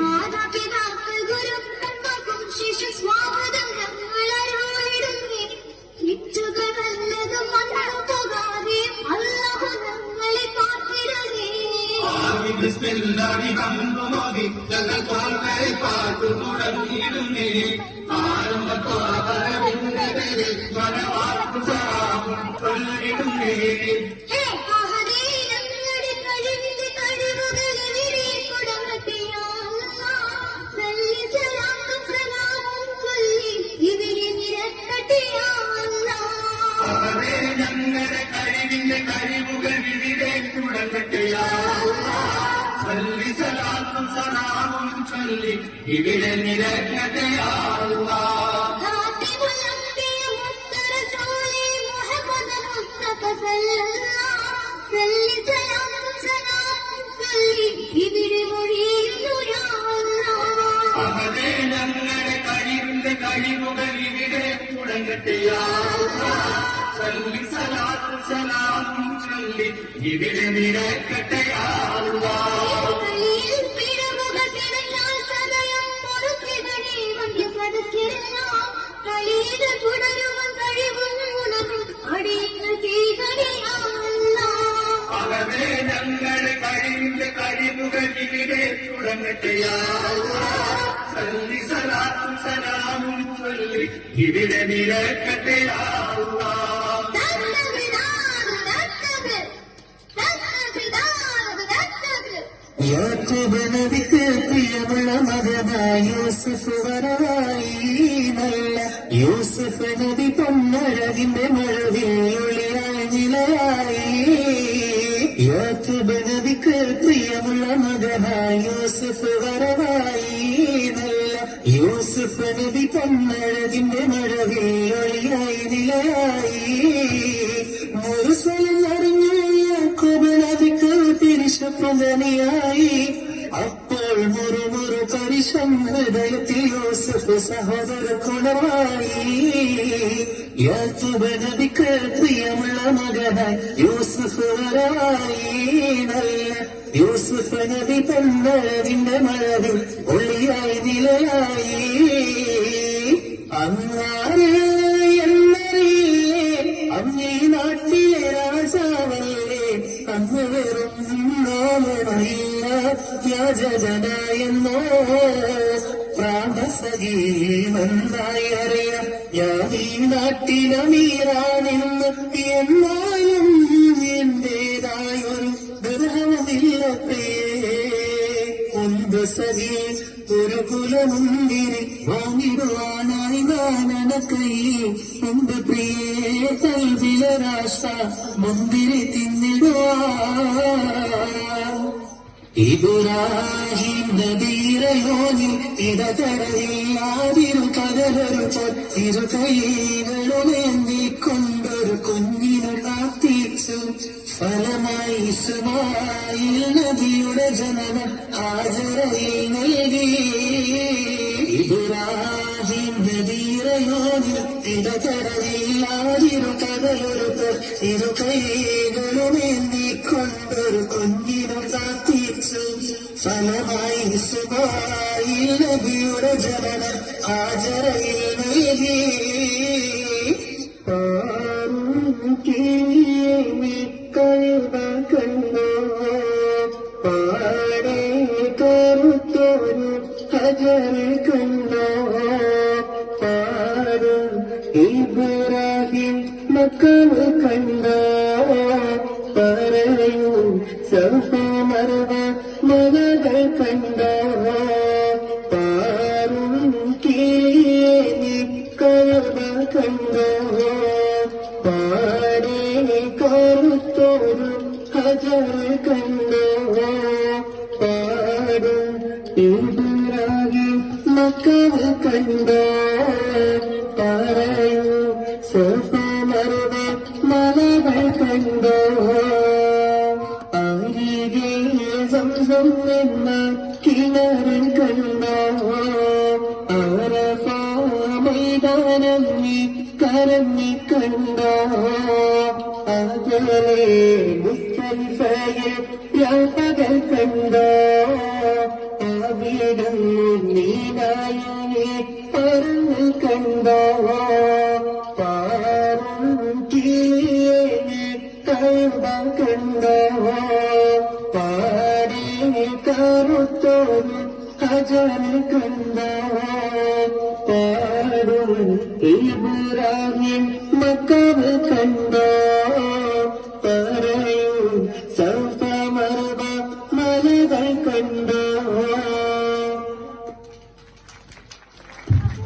മാതാപിതാക്കൾ ഗുരുക്കന്മാർക്കും ശിശു സ്വാഗതം ഞങ്ങൾ അറിവായിടുന്നേ കിച്ചുകൾ നല്ലതും മണ്ണുകാരെയും അല്ലാഹു ഞങ്ങളെ കാത്തിരുന്നേ ഞങ്ങൾ പാർവരെ പാട്ട് തുടങ്ങിയിടുന്നേ ആരംഭത്തോടെ നിന്റെ കരിമുക വിവിടേക്കുടകട്ടെയാ ചൊല്ലി സലാത്തും സലാമും ചൊല്ലി ഇവിടെ നിരക്കട്ടെയാ ഞങ്ങളുടെ കഴിവിന്റെ കഴിവുകൾ ഇവിടെ തുടങ്ങട്ടെയാ സലാത്തും സലാം ചൊല്ലി ഇവിടെ നിരക്കട്ടെയാ കളിയിൽ പിഴവുകൾ പിഴഞ്ഞാൽ സദയം പൊറുക്കിടണേ വന്യ സദസ്യരെല്ലാം കളിയിൽ തുടരുവാൻ കഴിവും ഉണർവും അടിയങ്ങൾ ചെയ്യണേ യാ അല്ലാഹ് അവരെ ഞങ്ങളുടെ കഴിവിന്റെ കഴിവുകൾ ഇവിടെ തുടങ്ങട്ടെയാ ചൊല്ലി സലാത്തും സലാമും ചൊല്ലി ഇവിടെ നിരക്കട്ടെയാ യാക്കോബ് നബിക്ക് പ്രിയമുള്ള മകനായ യൂസഫ് നല്ല. യൂസഫ് നബി പൊന്നഴകിന്റെ മഴവിൽ ഒളിയായി നിലയായി. യാക്കോബ് നബിക്ക് പ്രിയമുള്ള മകനായി യൂസഫ് വരവായി നല്ല. യൂസഫ് നബി പൊന്നഴകിന്റെ മഴവിൽ ഒളിയായി നിലയായി. മുറുസലിൽ തിരിശപ്പുതനിയായി അപ്പോൾ മുറുമുറു ഹൃദയത്തിൽ യോസഫ് സഹോദര കുണമായി യാക്കോബ് നബിക്ക് പ്രിയമുള്ള മകനായി യൂസഫ് വരവായി. യൂസഫ് നബി തന്നതിന്റെ മഴവിൽ ഒളിയായി നിലയായി. യാചകനായെന്നോ പ്രാണസഖി നന്നായി അറിയാം ഞാൻ ഈ നാട്ടിലമീറാനെന്ന് എന്നാലും എന്റേതായൊരു ദൃഹമില്ലത്തേ ഉണ്ട് സഖി ഒരു കുലമുന്തിരി വാങ്ങിടുവാനായി ഞാനക്കൈ എന്റെ പ്രിയ രാഷ്ട്ര മുന്തിരി തിന്നിടുവാ. ഇബ്രാഹിം നബീരയോനിൽ ഇടതടയില്ലാതിരു കടലൊരു ഇരു കൈകളുമേന്തിക്കൊണ്ടൊരു കുഞ്ഞിനു കാത്തിച്ചു ഫലമായി ഇസ്മായിൽ നബിയുടെ ജനനം ഹാജരയിൽ നൽകി. ഇബ്രാഹിം നബീരയോനിൽ ഇടതടയില്ലാതിരു കടലൊരു ഇരു കൈകളുമേന്തിക്കൊണ്ടൊരു കുഞ്ഞിനു കാത്തിച്ചു ഫലമായി സുഖമായി നബിയുടെ ജനന ഹാജരയിൽ നൽകി. ഇബ്രാഹിം മക്കൾ കണ്ട പറയൂ സഫമർവ മകൾ കണ്ട പാറും കിളിയെ നിക്കഴവ കണ്ടോ പാടെ കറുത്തോരു ഹജർ കണ്ടോ പാട് ഇബ്രാഹിം മക്കൾ കണ്ടോ പറയൂ സഫമർവ മലകൾ കണ്ടോ അരികെ സംസം എന്ന കിണറിൽ കണ്ടോ അറഫ മൈതാനം നീ കരഞ്ഞി കണ്ടോ അകലെ മുസ്തഫ മുസ്തലിഫയിൽ രാപകൽ കണ്ടോ അവിടം നീനായി പറഞ്ഞു കണ്ടോ? പാറും കീഴേ കൈവ കണ്ടോ? പാടി കറുത്തോനും അജൻ കണ്ടോ? പാടും ഇബ്രാഹിം